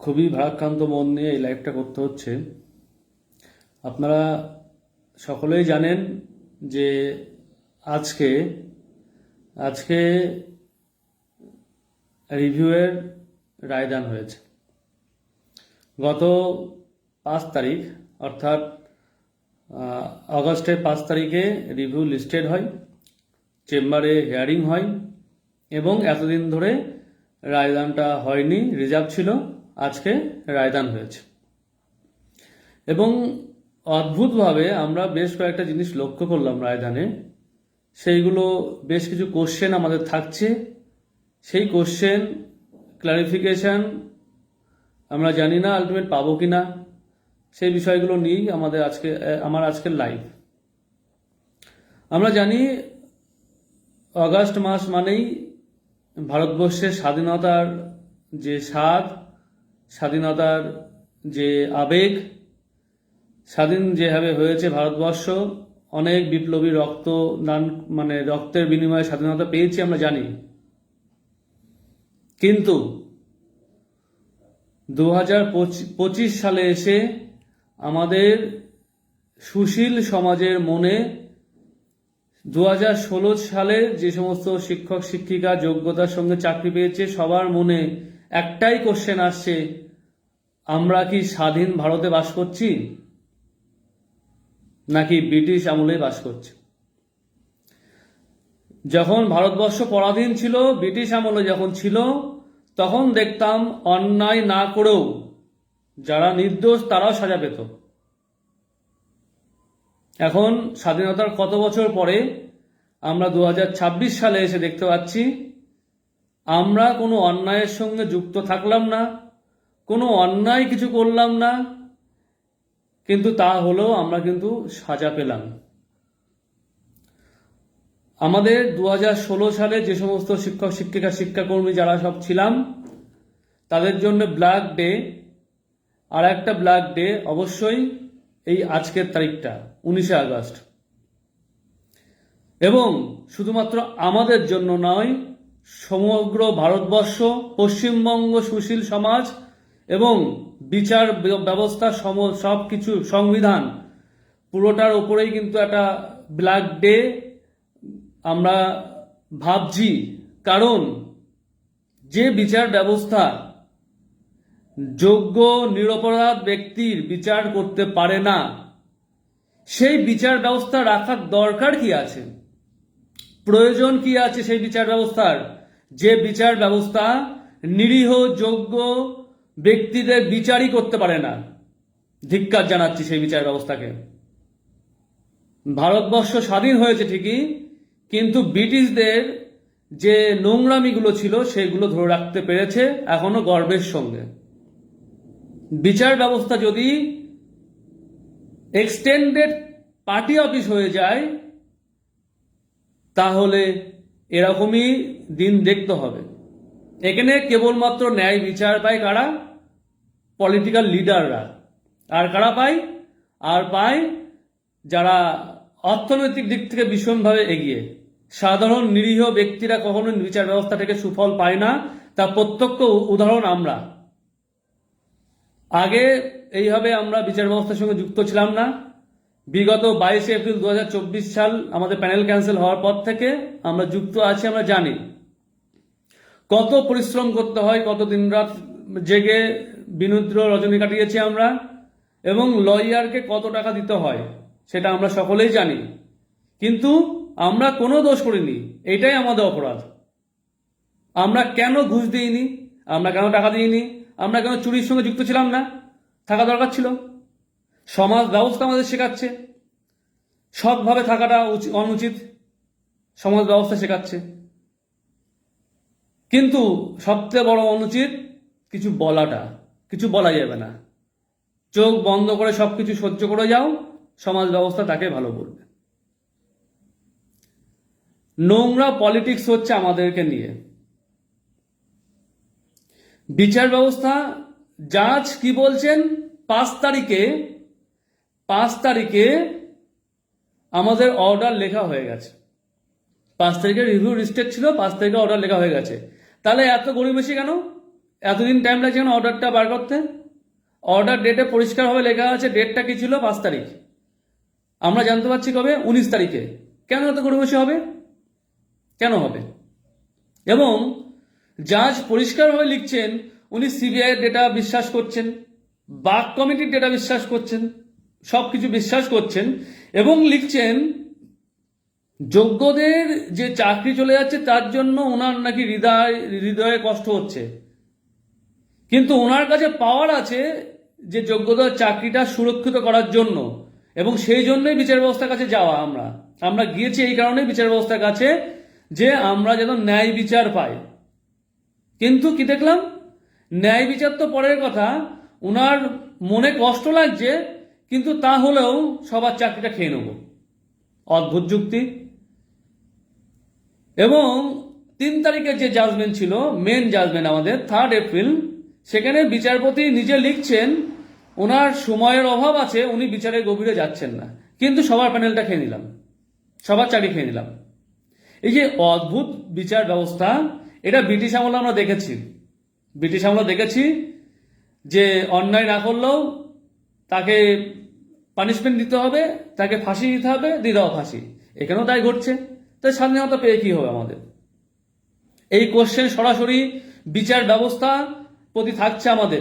খুবই ভারাক্রান্ত মন নিয়ে এই লাইভটা করতে হচ্ছে। আপনারা সকলেই জানেন যে আজকে আজকে রিভিউয়ের রায়দান হয়েছে। গত পাঁচ তারিখ অর্থাৎ আহ, আগস্টের পাঁচ তারিখে রিভিউ লিস্টেড হয় চেম্বারে হেয়ারিং হয় এবং এতদিন ধরে রায়দানটা হয়নি রিজার্ভ ছিল। আজকে রায়দান হয়েছে। এবং অদ্ভুতভাবে আমরা বেশ কয়েকটা জিনিস লক্ষ্য করলাম রায়দানে। সেইগুলো বেশ কিছু কোশ্চেন আমাদের থাকছে। সেই কোশ্চেন ক্লারিফিকেশন আমরা জানি না আলটিমেট পাবো কি না সেই বিষয়গুলো নিয়েই আমাদের আজকে, আমার আজকের লাইভ আমরা জানি অগাস্ট মাস মানেই ভারতবর্ষের স্বাধীনতার যে স্বাদ স্বাধীনতার যে আবেগ, স্বাধীন যেভাবে হয়েছে ভারতবর্ষ, অনেক বিপ্লবী রক্ত দান মানে রক্তের বিনিময়ে স্বাধীনতা পেয়েছি আমরা জানি। কিন্তু দু পঁচিশ সালে এসে আমাদের সুশীল সমাজের মনে দু হাজার ষোলো সালে যে সমস্ত শিক্ষক, শিক্ষিকা, যোগ্যতার সঙ্গে চাকরি পেয়েছে, সবার মনে একটাই কোশ্চেন আসছে, আমরা কি স্বাধীন ভারতে বাস করছি? নাকি ব্রিটিশ আমলে বাস করছি? যখন ভারতবর্ষ পরাধীন ছিল, ব্রিটিশ আমলে যখন ছিল, তখন দেখতাম অন্যায় না করেও যারা নির্দোষ তারাও সাজা পেত। এখন স্বাধীনতার কত বছর পরে আমরা দু হাজার ছাব্বিশ সালে এসে দেখতে পাচ্ছি আমরা কোনো অন্যায়ের সঙ্গে যুক্ত থাকলাম না, কোনো অন্যায় কিছু করলাম না, কিন্তু তা হলেও আমরা কিন্তু সাজা পেলাম। আমাদের দু হাজার ষোলো সালে যে সমস্ত শিক্ষক, শিক্ষিকা, শিক্ষাকর্মী যারা সব ছিলাম, তাদের জন্য ব্ল্যাক ডে, আর একটা ব্ল্যাক ডে অবশ্যই এই আজকের তারিখটা, উনিশে আগস্ট। এবং শুধুমাত্র আমাদের জন্য নয় সমগ্র ভারতবর্ষ, পশ্চিমবঙ্গ সুশীল সমাজ এবং বিচার ব্যবস্থা সম সব কিছু সংবিধান, পুরোটার ওপরেই কিন্তু একটা ব্ল্যাক ডে আমরা ভাবছি। কারণ যে বিচার ব্যবস্থা যোগ্য, নিরপরাধ ব্যক্তির বিচার করতে পারে না, সেই বিচার ব্যবস্থা রাখার দরকার কি আছে? প্রয়োজন কি আছে সেই বিচার ব্যবস্থার? যে বিচার ব্যবস্থা নিরীহ যোগ্য ব্যক্তিদের বিচারই করতে পারে না। ধিক্কার জানাচ্ছি সেই বিচার ব্যবস্থাকে। ভারতবর্ষ স্বাধীন হয়েছে ঠিকই, কিন্তু ব্রিটিশদের যে নোংরামিগুলো ছিল সেগুলো ধরে রাখতে পেরেছে এখনও গর্বের সঙ্গে। বিচার ব্যবস্থা যদি এক্সটেন্ডেড পার্টি অফিস হয়ে যায় তাহলে এরকমই দিন দেখতে হবে। এখানে কেবলমাত্র ন্যায় বিচার পায় কারা? পলিটিক্যাল লিডাররা আর কারা পায়? আর পায় যারা অর্থনৈতিক দিক থেকে ভীষণভাবে এগিয়ে। সাধারণ নিরীহ ব্যক্তিরা কখনো বিচার ব্যবস্থা থেকে সুফল পায় না। তা প্রত্যক্ষ উদাহরণ আমরা। আগে এইভাবে আমরা বিচার ব্যবস্থার সঙ্গে যুক্ত ছিলাম না। বিগত বাইশে এপ্রিল দু হাজার চব্বিশ সাল আমাদের প্যানেল ক্যান্সেল হওয়ার পর থেকে আমরা যুক্ত আছি, আমরা জানি। কত পরিশ্রম করতে হয়, কত দিন রাত জেগে বিনুদ্র রজনী কাটিয়েছি আমরা, এবং লয়ারকে কত টাকা দিতে হয়, সেটা আমরা সকলেই জানি। কিন্তু আমরা কোনো দোষ করিনি, এটাই আমাদের অপরাধ। আমরা কেন ঘুষ দিইনি, আমরা কেন টাকা দিইনি, আমরা কেন চুরির সঙ্গে যুক্ত ছিলাম না, থাকা দরকার ছিল। সমাজ ব্যবস্থা আমাদের শেখাচ্ছে। সৎভাবে থাকাটা অনুচিত। সমাজ ব্যবস্থা শেখাচ্ছে। কিন্তু সবচেয়ে বড় অনুচিত কিছু বলাটা, কিছু বলা যাবে না। চোখ বন্ধ করে সব কিছু সহ্য করে যাও, সমাজ ব্যবস্থা তাকে ভালো বলবে। নোংরা পলিটিক্স হচ্ছে আমাদেরকে নিয়ে। বিচার ব্যবস্থা জাজ কি বলছেন, পাঁচ তারিখে পাঁচ তারিখে আমাদের অর্ডার লেখা হয়ে গেছে। পাঁচ তারিখে রিভিউ রিস্টেড ছিল, পাঁচ তারিখে অর্ডার লেখা হয়ে গেছে। তাহলে এত গরিবেশি কেন? এতদিন টাইম লাগছে কেন অর্ডারটা বার করতে? অর্ডার ডেটে পরিষ্কারভাবে লেখা আছে ডেটটা কি ছিল? পাঁচ তারিখ। আমরা জানতে পারছি কবে? উনিশ তারিখে। কেন এত করে বসে হবে? কেন হবে? এবং জাজ পরিষ্কারভাবে লিখছেন, উনি সিবিআই ডেটা বিশ্বাস করছেন, বাক কমিটির ডেটা বিশ্বাস করছেন। সব কিছু বিশ্বাস করছেন এবং লিখছেন, যোগ্যদের যে চাকরি চলে যাচ্ছে তার জন্য ওনার নাকি হৃদয়, হৃদয়ে কষ্ট হচ্ছে। কিন্তু ওনার কাছে পাওয়ার আছে যে যোগ্যতার চাকরিটা সুরক্ষিত করার জন্য এবং সেই জন্যই বিচার ব্যবস্থার কাছে যাওয়া আমরা। আমরা গিয়েছি এই কারণেই বিচার ব্যবস্থার কাছে যে আমরা যেন ন্যায় বিচার পাই। কিন্তু কি দেখলাম? ন্যায় বিচার তো পরের কথা। ওনার মনে কষ্ট লাগছে কিন্তু তা হলেও সবার চাকরিটা খেয়ে নেব। অদ্ভুত যুক্তি। এবং তিন তারিখের যে জাজমেন্ট ছিল মেন জাজমেন্ট আমাদের থার্ড এপ্রিল সেখানে বিচারপতি নিজে লিখছেন, ওনার সময়ের অভাব আছে, উনি বিচারের গভীরে যাচ্ছেন না। কিন্তু সবার প্যানেলটা খেয়ে নিলাম। সবার চাকরি খেয়ে নিলাম। এই যে অদ্ভুত বিচার ব্যবস্থা, এটা ব্রিটিশ আমলে আমরা দেখেছি। ব্রিটিশ আমলে দেখেছি যে অন্যায় না করলেও তাকে পানিশমেন্ট দিতে হবে, তাকে ফাঁসি দিতে হবে, দিয়ে দাও ফাঁসি। এখানেও তাই ঘটছে। তাই স্বাধীনতা পেয়ে কি হবে আমাদের? এই কোশ্চেন সরাসরি বিচার ব্যবস্থা প্রতি থাকছে আমাদের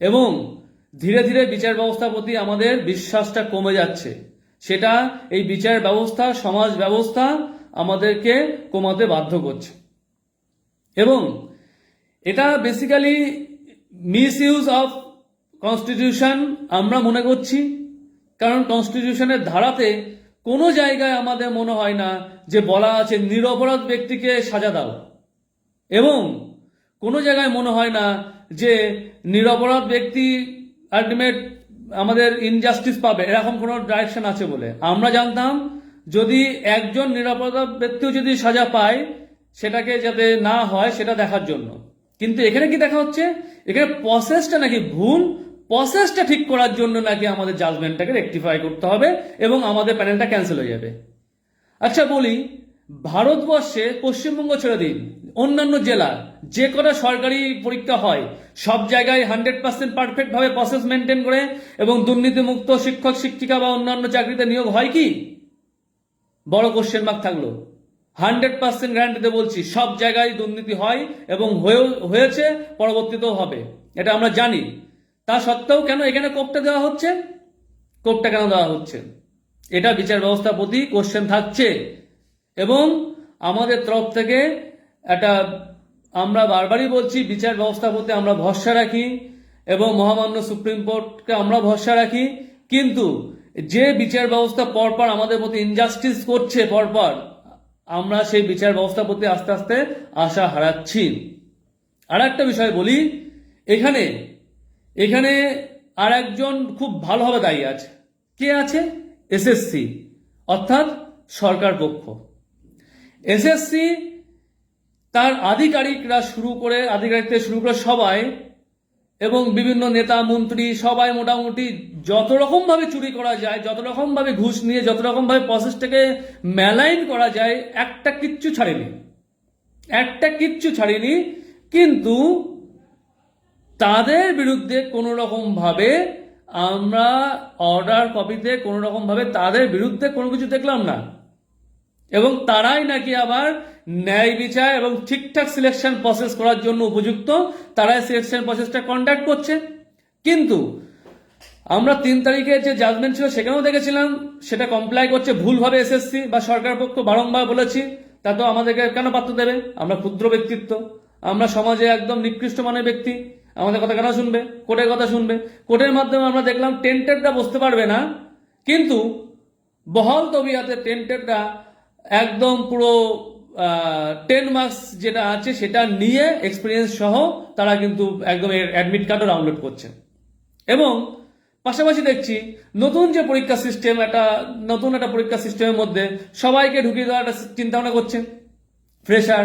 এবং ধীরে ধীরে বিচার ব্যবস্থার প্রতি আমাদের বিশ্বাসটা কমে যাচ্ছে। সেটা এই বিচার ব্যবস্থা, সমাজ ব্যবস্থা আমাদেরকে কমাতে বাধ্য করছে। এবং এটা basically misuse of constitution আমরা মনে করছি। কারণ কনস্টিটিউশনের ধারাতে কোনো জায়গায় আমাদের মনে হয় না যে বলা আছে নিরপরাধ ব্যক্তিকে সাজা দাও। এবং কোনো জায়গায় মনে হয় না যে নিরপরাধ ব্যক্তি আলটিমেট আমাদের ইনজাস্টিস পাবে। এরকম কোনো ডাইরেকশন আছে বলে। আমরা জানতাম যদি একজন নিরাপরাধ ব্যক্তিও যদি সাজা পায়, সেটাকে যাতে না হয়, সেটা দেখার জন্য। কিন্তু এখানে কি দেখা হচ্ছে? এখানে প্রসেসটা নাকি ভুল প্রসেসটা ঠিক করার জন্য নাকি আমাদের জাজমেন্টটাকে রেকটিফাই করতে হবে এবং আমাদের প্যানেলটা ক্যান্সেল হয়ে যাবে। আচ্ছা বলি, ভারতবর্ষে পশ্চিমবঙ্গ ছেড়ে দিন। অন্যান্য জেলা যে কটা সরকারি পরীক্ষা হয়, সব জায়গায় হান্ড্রেড পার্সেন্ট পারফেক্ট ভাবে প্রসেস মেনটেন করে এবং দুর্নীতিমুক্ত শিক্ষক, শিক্ষিকা বা অন্যান্য চাকরিতে নিয়োগ হয় কি? বড় কোশ্চেন মার্ক থাকল। হান্ড্রেড পার্সেন্ট গ্যারান্টিতে বলছি, সব জায়গায় দুর্নীতি হয় এবং হয়েছে, পরবর্তীতেও হবে। এটা আমরা জানি। তা সত্ত্বেও কেন এখানে কোপটা দেওয়া হচ্ছে? কোপটা কেন দেওয়া হচ্ছে? এটা বিচার ব্যবস্থার প্রতি কোশ্চেন থাকছে। এবং আমাদের তরফ থেকে একটা আমরা বারবারই বলছি, বিচার ব্যবস্থার প্রতি আমরা ভরসা রাখি এবং মহামান্য সুপ্রিম কোর্টকে আমরা ভরসা রাখি। কিন্তু যে বিচার ব্যবস্থা পরপর আমাদের প্রতি ইনজাস্টিস করছে পরপর, আমরা সেই বিচার ব্যবস্থার প্রতি আস্তে আস্তে আশা হারাচ্ছি। আর একটা বিষয় বলি, এখানে এখানে আর একজন খুব ভালোভাবে দায়ী আছে। কে আছে? এসএসসি অর্থাৎ সরকার পক্ষ। এসএসসি তার আধিকারিকরা শুরু করে আধিকারিক থেকে শুরু করে সবাই এবং বিভিন্ন নেতা, মন্ত্রী, সবাই মোটামুটি যত রকম ভাবে চুরি করা যায়, যত রকম ভাবে ঘুষ নিয়ে, যত রকম ভাবে প্রসেসটাকে মেলাইন করা যায়, একটা কিচ্ছু ছাড়েনি। একটা কিচ্ছু ছাড়েনি, কিন্তু তাদের বিরুদ্ধে কোনো রকম ভাবে আমরা অর্ডার কপিতে কোনো রকম ভাবে তাদের বিরুদ্ধে কোনো কিছু দেখলাম না। এবং তারাই নাকি আবার ন্যায় বিচার এবং ঠিকঠাক সিলেকশন প্রসেস করার জন্য উপযুক্ত, তারাই সিলেকশন প্রসেসটা কন্ডাক্ট করছে। কিন্তু আমরা তিন তারিখে যে জাজমেন্ট ছিল সেখানেও দেখেছিলাম, সেটা কমপ্লাই করছে, ভুলভাবে এসএসসি বা সরকার পক্ষ বারংবার বলেছি তা তো আমাদেরকে কেন পাত্র দেবে? আমরা ক্ষুদ্র ব্যক্তিত্ব, আমরা সমাজে একদম নিকৃষ্ট মানের ব্যক্তি। আমাদের কথা কেন শুনবে? কোর্টের কথা শুনবে? কোর্টের মাধ্যমে আমরা দেখলাম টেন্টেডটা বসতে পারবে না, কিন্তু বহল তবিয়াতে টেন্টেডটা একদম পুরো টেন মার্কস যেটা আছে সেটা নিয়ে এক্সপিরিয়েন্স সহ তারা কিন্তু একদম অ্যাডমিট কার্ডও ডাউনলোড করছে। এবং পাশাপাশি দেখছি নতুন যে পরীক্ষা সিস্টেম একটা নতুন একটা পরীক্ষা সিস্টেমের মধ্যে সবাইকে ঢুকিয়ে দেওয়ার একটা চিন্তা ভাবনা করছে। ফ্রেশার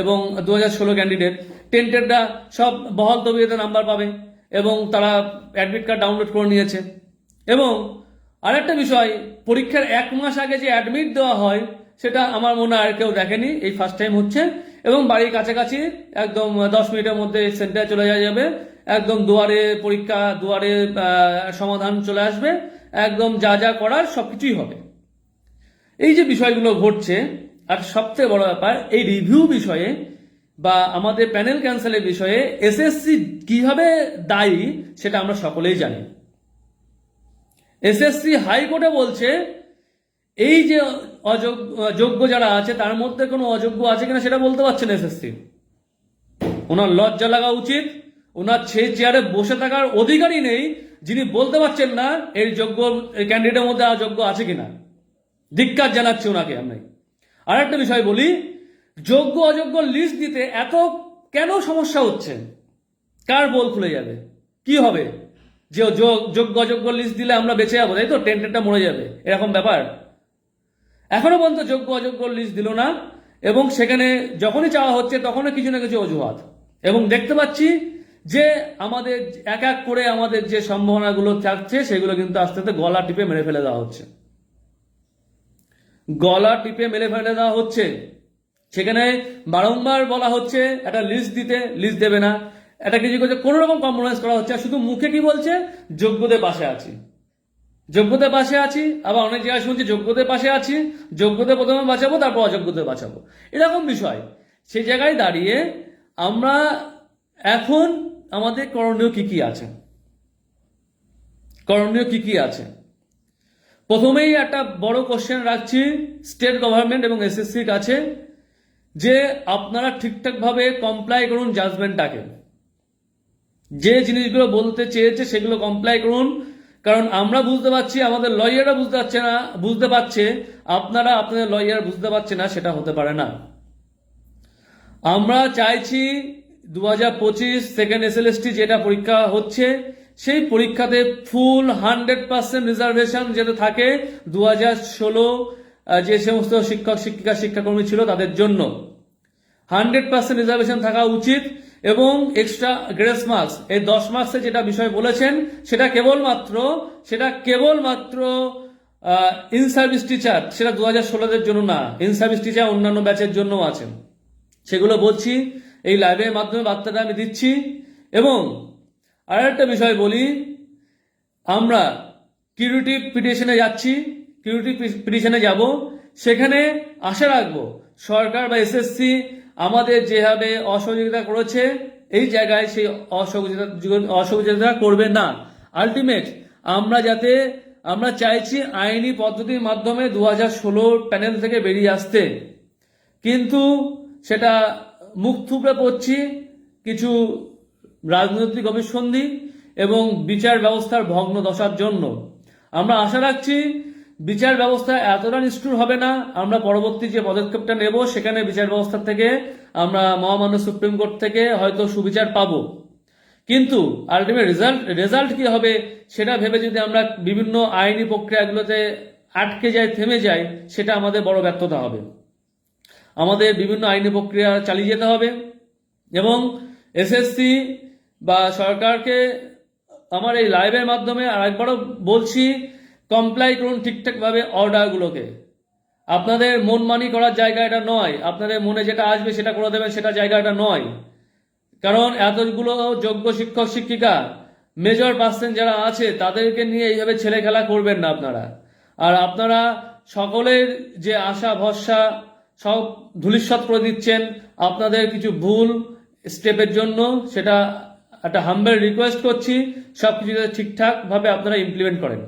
এবং দু হাজার ষোলো ক্যান্ডিডেট টেন্টেডরা সব বহল তবিয়তে নাম্বার পাবে এবং তারা অ্যাডমিট কার্ড ডাউনলোড করে নিয়েছে। এবং আরেকটা বিষয়, পরীক্ষার এক মাস আগে যে অ্যাডমিট দেওয়া হয়, সেটা আমার মনে আর কেউ দেখেনি, এই ফার্স্ট টাইম হচ্ছে। এবং বাড়ির কাছাকাছি একদম দশ মিনিটের মধ্যে সেন্টারে চলে যাওয়া যাবে। একদম দুয়ারে পরীক্ষা, দুয়ারে সমাধান চলে আসবে। একদম যা যা করার সবকিছুই হবে। এই যে বিষয়গুলো ঘটছে আর সবচেয়ে বড় ব্যাপার, এই রিভিউ বিষয়ে বা আমাদের প্যানেল ক্যান্সেলের বিষয়ে এসএসসি কীভাবে দায়ী সেটা আমরা সকলেই জানি। এসএসসি হাইকোর্টে বলছে, এই যে অযোগ্য যোগ্য যারা আছে তার মধ্যে কোনো অযোগ্য আছে কিনা সেটা বলতে পারছেন এসএসসি ওনার লজ্জা লাগা উচিত, ওনার সেই চেয়ারে বসে থাকার অধিকারই নেই, যিনি বলতে পারছেন না এই যোগ্য ক্যান্ডিডেটের মধ্যে অযোগ্য আছে কিনা। ধিক্কার জানাচ্ছি ওনাকে আমি। আর একটা বিষয় বলি, যোগ্য অযোগ্য লিস্ট দিতে এত কেন সমস্যা হচ্ছে? কার বল খুলে যাবে? কি হবে? যে যোগ- যোগ্য অযোগ্য লিস্ট দিলে আমরা বেঁচে যাব, তাই তো? টেন্টেনটা মরে যাবে, এরকম ব্যাপার। এখনও পর্যন্ত যোগ্য অযোগ্য লিস্ট দিল না, এবং সেখানে যখনই চাওয়া হচ্ছে তখনই কিছু না কিছু অজুহাত। এবং দেখতে পাচ্ছি যে আমাদের এক এক করে আমাদের যে সম্ভাবনাগুলো থাকছে, সেগুলো কিন্তু আস্তে আস্তে গলা টিপে মেরে ফেলে দেওয়া হচ্ছে। গলা টিপে মেলে ফেলে দেওয়া হচ্ছে। সেখানে বারংবার বলা হচ্ছে, একটা লিস্ট দিতে লিস্ট দেবে না। একটা কিছু করছে কোনো রকম কম্প্রোমাইজ করা হচ্ছে। শুধু মুখে কি বলছে? যোগ্যদের পাশে আছি। যোগ্যদের পাশে আছি, আবার অনেক জায়গায় শুনছি, যোগ্যদের পাশে আছি, যোগ্যদের প্রথমে বাঁচাবো, তারপর অযোগ্যদের বাঁচাবো। এরকম বিষয়। সেই জায়গায় দাঁড়িয়ে আমরা এখন আমাদের করণীয় কি কি আছে? করণীয় কি কি আছে? প্রথমেই একটা বড় কোশ্চেন রাখছি স্টেট গভর্নমেন্ট এবং এসএসসির কাছে, যে আপনারা ঠিকঠাকভাবে কমপ্লাই করুন জাজমেন্টটাকে যে জিনিসগুলো বলতে চেয়েছে সেগুলো কমপ্লাই করুন, কারণ আমরা বুঝতে পারছি, আমাদের লয়াররা বুঝতে পারছে না, বুঝতে পারছে, আপনারা আপনাদের লয়ার বুঝতে পারছে না, সেটা হতে পারে না। আমরা চাইছি দু হাজার পঁচিশ সেকেন্ড এসএলএসটি যেটা পরীক্ষা হচ্ছে সেই পরীক্ষাতে ফুল হান্ড্রেড পার্সেন্ট রিজার্ভেশন যেটা থাকে দু হাজার ষোলো যে সমস্ত শিক্ষক, শিক্ষিকা, শিক্ষাকর্মী ছিল তাদের জন্য। হান্ড্রেড পার্সেন্ট রিজার্ভেশন থাকা উচিত এবং এক্সট্রা গ্রেস মার্কস এই দশ মার্কসে যেটা বিষয় বলেছেন, সেটা কেবলমাত্র সেটা কেবলমাত্র ইন সার্ভিস টিচার সেটা দু হাজার ষোলোদের জন্য না ইন সার্ভিস টিচার অন্যান্য ব্যাচের জন্যও আছেন। সেগুলো বলছি, এই লাইভের মাধ্যমে বার্তাটা আমি দিচ্ছি এবং আর একটা বিষয় বলি, আমরা কিউরিটি পিটিশনে যাচ্ছি কিউরিটি পিটিশনে যাব, সেখানে আশা রাখব সরকার বা এসএসসি আমাদের যেভাবে অসহযোগিতা করেছে, এই জায়গায় সেই অসহযোগিতা অসহযোগিতা করবে না। আলটিমেট আমরা যাতে, আমরা চাইছি আইনি পদ্ধতির মাধ্যমে দু হাজার প্যানেল থেকে বেরিয়ে আসতে। কিন্তু সেটা মুখ থুবড়ে পড়ছি, কিছু রাজনৈতিক অভিসন্ধি এবং বিচার ব্যবস্থার ভগ্ন দশার জন্য। আমরা আশা রাখছি বিচার ব্যবস্থা এতটা নিষ্ঠুর হবে না। আমরা পরবর্তী যে পদক্ষেপটা নেব, সেখানে বিচার ব্যবস্থা থেকে আমরা মহামান্য সুপ্রিম কোর্ট থেকে হয়তো সুবিচার পাবো। কিন্তু আলটিমেট রেজাল্ট রেজাল্ট কি হবে সেটা ভেবে যদি আমরা বিভিন্ন আইনি প্রক্রিয়াগুলোতে আটকে যাই থেমে যাই সেটা আমাদের বড় ব্যর্থতা হবে। আমাদের বিভিন্ন আইনি প্রক্রিয়া চালিয়ে যেতে হবে এবং এসএসসি বা সরকারকে আমার এই লাইভের মাধ্যমে আরেকবারও বলছি কমপ্লাই করুন ঠিকঠাকভাবে অর্ডারগুলোকে আপনাদের মন মানি করার জায়গা এটা নয়, আপনাদের মনে যেটা আসবে সেটা করে দেবেন, সেটা জায়গা এটা নয়। কারণ এতগুলো যোগ্য শিক্ষক, শিক্ষিকা মেজর পার্সেন্ট যারা আছে, তাদেরকে নিয়ে এইভাবে ছেলে খেলা করবেন না আপনারা। আর আপনারা সকলের যে আশা, ভরসা, সব ধুলিস্বাত করে দিচ্ছেন, আপনাদের কিছু ভুল স্টেপের জন্য, সেটা একটা হাম্বেল রিকোয়েস্ট করছি সব কিছু ঠিকঠাকভাবে আপনারা ইমপ্লিমেন্ট করেন।